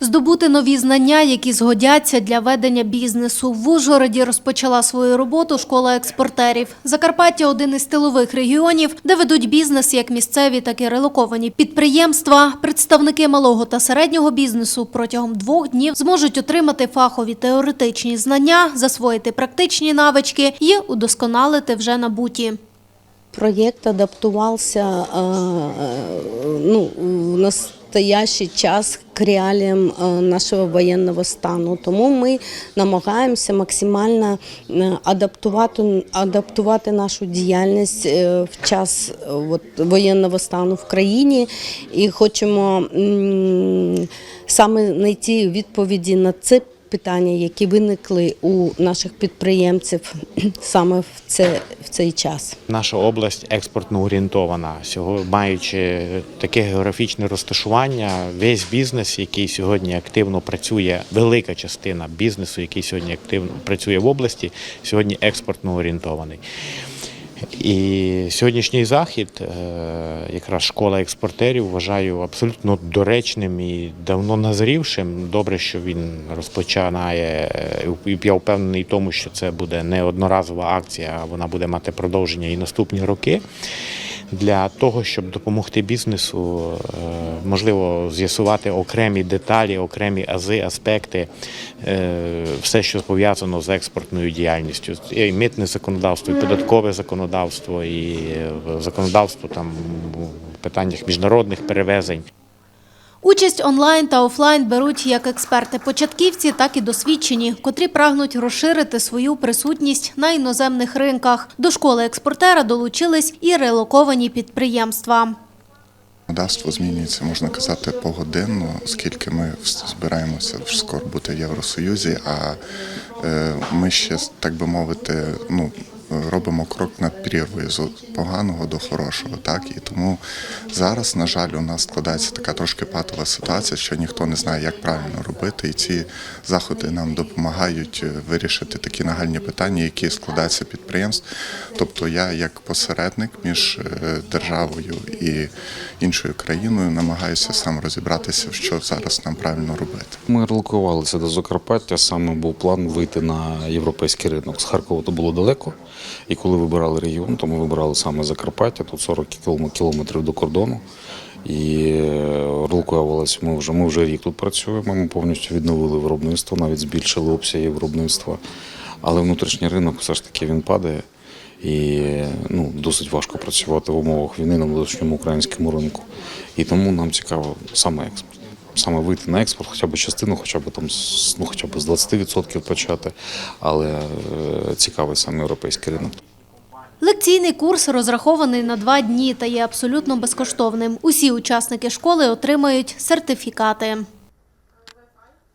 Здобути нові знання, які згодяться для ведення бізнесу. В Ужгороді розпочала свою роботу школа експортерів. Закарпаття – один із тилових регіонів, де ведуть бізнес як місцеві, так і релоковані підприємства. Представники малого та середнього бізнесу протягом двох днів зможуть отримати фахові теоретичні знання, засвоїти практичні навички і удосконалити вже набуті. Проєкт адаптувався е, е, ну, в настоящий час к реаліям е, нашого воєнного стану. Тому ми намагаємося максимально е, адаптувати, адаптувати нашу діяльність е, в час от, воєнного стану в країні і хочемо саме знайти відповіді на це питання, які виникли у наших підприємців саме в, це, в цей час. Наша область експортно орієнтована. Сього маючи таке географічне розташування, весь бізнес, який сьогодні активно працює, велика частина бізнесу, який сьогодні активно працює в області, сьогодні експортно орієнтований. І сьогоднішній захід, е, якраз школа експортерів, вважаю абсолютно доречним і давно назрівшим. Добре, що він розпочинає. е, Я впевнений в тому, що це буде не одноразова акція, а вона буде мати продовження і наступні роки. Для того, щоб допомогти бізнесу, е, можливо, з'ясувати окремі деталі, окремі ази, аспекти, е, все, що пов'язано з експортною діяльністю, і митне законодавство, і податкове законодавство, і е, законодавство там в питаннях міжнародних перевезень. Участь онлайн та офлайн беруть як експерти-початківці, так і досвідчені, котрі прагнуть розширити свою присутність на іноземних ринках. До школи експортера долучились і релоковані підприємства. Законодавство змінюється, можна казати, погодинно, оскільки ми збираємося скоро бути в Євросоюзі, а е, ми ще, так би мовити, ну. Робимо крок над прірвою з поганого до хорошого, так і тому зараз, на жаль, у нас складається така трошки патова ситуація, що ніхто не знає, як правильно робити, і ці заходи нам допомагають е, вирішити такі нагальні питання, які складаються підприємств. Тобто, я як посередник між е, державою і іншою країною намагаюся сам розібратися, що зараз нам правильно робити. Ми релокувалися до Закарпаття. Саме був план вийти на європейський ринок. З Харкова то було далеко. І коли вибирали регіон, то ми вибирали саме Закарпаття, тут 40 кілометрів до кордону. І е, релокувалися ми вже. Ми вже рік тут працюємо. Ми повністю відновили виробництво, навіть збільшили обсяги виробництва. Але внутрішній ринок все ж таки він падає. І ну, досить важко працювати в умовах війни на внутрішньому українському ринку. І тому нам цікаво саме експорт. Саме вийти на експорт, хоча б частину, хоча б там ну, хоча б з 20% почати, але е, цікавий саме європейський ринок. Лекційний курс розрахований на два дні та є абсолютно безкоштовним. Усі учасники школи отримають сертифікати.